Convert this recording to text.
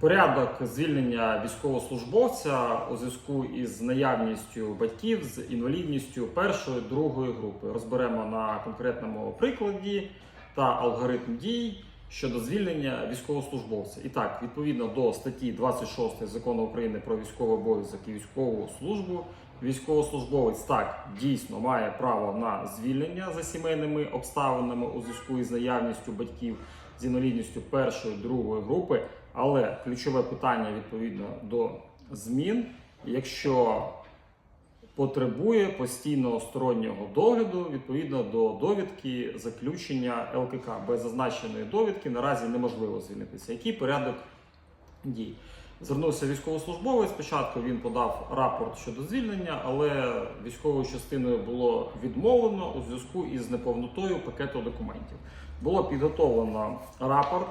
Порядок звільнення військовослужбовця у зв'язку із наявністю батьків з інвалідністю першої другої групи. Розберемо на конкретному прикладі та алгоритм дій щодо звільнення військовослужбовця. І так, відповідно до статті 26 закону України про військовий обов'язок і військову службу, військовослужбовець так дійсно має право на звільнення за сімейними обставинами у зв'язку із наявністю батьків з інвалідністю першої другої групи. Але ключове питання відповідно до змін, якщо потребує постійного стороннього догляду відповідно до довідки заключення ЛКК. Без зазначеної довідки наразі неможливо звільнитися. Який порядок дій? Звернувся військовослужбовець. Спочатку він подав рапорт щодо звільнення, але військовою частиною було відмовлено у зв'язку із неповнотою пакету документів. Було підготовлено рапорт